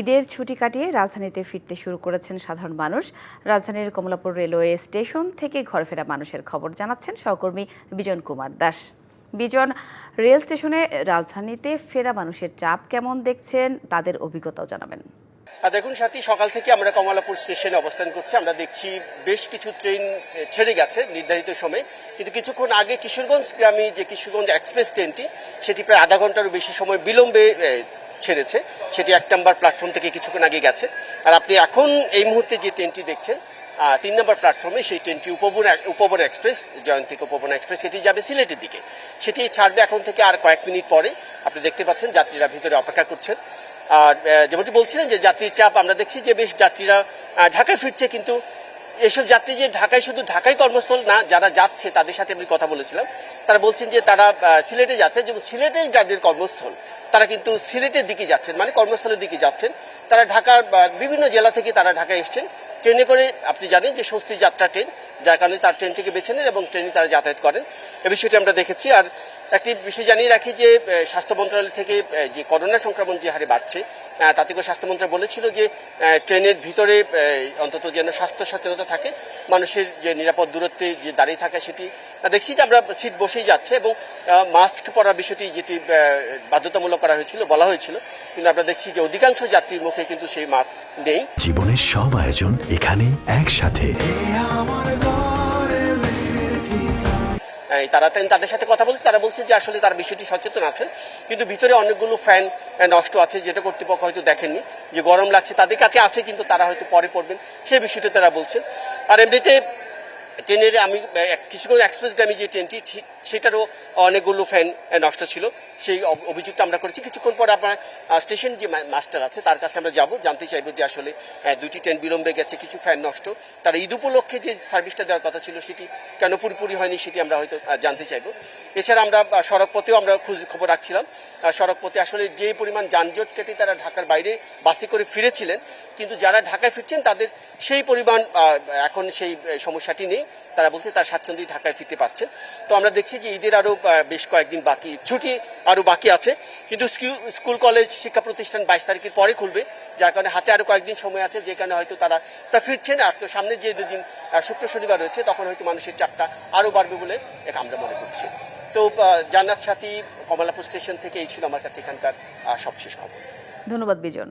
ঈদের ছুটি কাটিয়ে রাজধানীতে ফিরতে শুরু করেছেন সাধারণ মানুষ। রাজধানীর কমলাপুর রেলওয়ে স্টেশন থেকে ঘরে ফেরা মানুষের খবর জানাচ্ছেন সহকর্মী বিজন কুমার দাস। বিজন, রেল স্টেশনে রাজধানীতে ফেরা মানুষের চাপ কেমন দেখছেন? তাদের অভিজ্ঞতাও জানাবেন। দেখুন সাথী, সকাল থেকে আমরা কমলাপুর স্টেশনে অবস্থান করছি। আমরা দেখছি বেশ কিছু ট্রেন ছেড়ে গেছে নির্ধারিত সময়ে। কিন্তু কিছুক্ষণ আগে কিশোরগঞ্জ গ্রামী যে কিশোরগঞ্জ এক্সপ্রেস ট্রেনটি, সেটি প্রায় আধা ঘন্টারও বেশি সময় বিলম্বে ছেড়েছে, সেটি এক নম্বর প্ল্যাটফর্ম থেকে কিছুক্ষণ আগে গেছে। আর আপনি এখন এই মুহূর্তে যে ট্রেনটি দেখছেন তিন নম্বর প্ল্যাটফর্মে সেই ট্রেনটি উপবন উপবন এক্সপ্রেস জয়ন্তিক উপবন এক্সপ্রেস সেটি যাবে সিলেটের দিকে। সেটি ছাড়বে এখন থেকে আর কয়েক মিনিট পরে। আপনি দেখতে পাচ্ছেন যাত্রীরা ভিতরে অপেক্ষা করছেন। আর যেমনটি বলছিলেন যে যাত্রীর চাপ, আমরা দেখছি যে বেশ যাত্রীরা ঢাকায় ফিরছে, কিন্তু এসব যাত্রী যে ঢাকায় শুধু ঢাকায় কর্মস্থল না, যারা যাচ্ছে, তাদের সাথে আমি কথা বলেছিলাম। তারা বলছেন যে তারা সিলেটে যাচ্ছে, যেমন সিলেটে যাদের কর্মস্থল তারা কিন্তু সিলেটের দিকে যাচ্ছেন মানে কর্মস্থলের দিকে যাচ্ছেন। তারা ঢাকার বিভিন্ন জেলা থেকে তারা ঢাকায় এসছেন। ট্রেনে করে আপনি জানেন যে স্বস্তি যাত্রা ট্রেন, যার কারণে তার ট্রেনটিকে বেছে নেন এবং ট্রেনে তারা যাতায়াত করেন। এ বিষয়টি আমরা দেখেছি। আর একটি বিষয় জানিয়ে রাখি যে স্বাস্থ্য মন্ত্রণালয় থেকে যে করোনা সংক্রমণ যে হারে বাড়ছে তাতে করে স্বাস্থ্য মন্ত্রণালয় বলেছিল যে ট্রেনের ভিতরে অন্তত যেন স্বাস্থ্য সচেতনতা থাকে, মানুষের যে নিরাপদ দূরত্বে যে দাঁড়িয়ে থাকে সেটি। দেখছি যে আমরা সিট বসেই যাচ্ছে এবং মাস্ক পরার বিষয়টি যেটি বাধ্যতামূলক করা হয়েছিল, বলা হয়েছিল। কিন্তু আমরা দেখছি যে অধিকাংশ যাত্রীর মুখে কিন্তু সেই মাস্ক নেই। জীবনের সব আয়োজন এখানে একসাথে। তারা তাদের সাথে কথা বলছে তারা বলছে যে আসলে তারা বিষয়টি সচেতন আছেন কিন্তু ভিতরে অনেকগুলো ফ্যান নষ্ট আছে যেটা কর্তৃপক্ষ হয়তো দেখেননি যে গরম লাগছে তাদের কাছে আছে কিন্তু তারা হয়তো পরে পড়বেন সেই বিষয়টি তারা বলছেন। আর এমনিতে ট্রেনের আমি কিছুক্ষণ এক্সপ্রেস গ্রামে যে ট্রেনটি ঠিক সেটারও অনেকগুলো ফ্যান নষ্ট ছিল। সেই অভিযোগটা আমরা করেছি। কিছুক্ষণ পরে আপনার স্টেশন যে মাস্টার আছে তার কাছে আমরা যাব। জানতে চাইব যে আসলে দুটি ট্রেন বিলম্বে গেছে কিছু ফ্যান নষ্ট। তারা ঈদ উপলক্ষে যে সার্ভিসটা দেওয়ার কথা ছিল সেটি কেন পুরোপুরি হয়নি সেটি আমরা হয়তো জানতে চাইব। এছাড়া আমরা আহ, সড়ক পথেও আমরা খোঁজ খবর রাখছিলাম। আহ, সড়ক পথে আসলে যে পরিমাণ যানজট কেটে তারা ঢাকার বাইরে বাসে করে ফিরেছিলেন কিন্তু যারা ঢাকায় ফিরছেন তাদের সেই পরিমাণ এখন সেই সমস্যাটি নেই। তারা বলছে তার স্বাচ্ছন্দ্যে ঢাকায় ফিরতে পারছেন। তো আমরা দেখছি যে ঈদের আরও বেশ কয়েকদিন বাকি। ছুটি আরও বাকি আছে। কিন্তু স্কুল, কলেজ, শিক্ষা প্রতিষ্ঠান বাইশ তারিখের পরে খুলবে, যার কারণে হাতে আরও কয়েকদিন সময় আছে, যে কারণে হয়তো তারা তা ফিরছেন। আর সামনে যে দুদিন শুক্র শনিবার রয়েছে, তখন হয়তো মানুষের চাপটা আরও বাড়বে বলে এক আমরা মনে করছি। তো জান্নাত সাথী, কমলাপুর স্টেশন থেকে এই ছিল আমার কাছে এখানকার সবশেষ খবর। ধন্যবাদ, বিজন।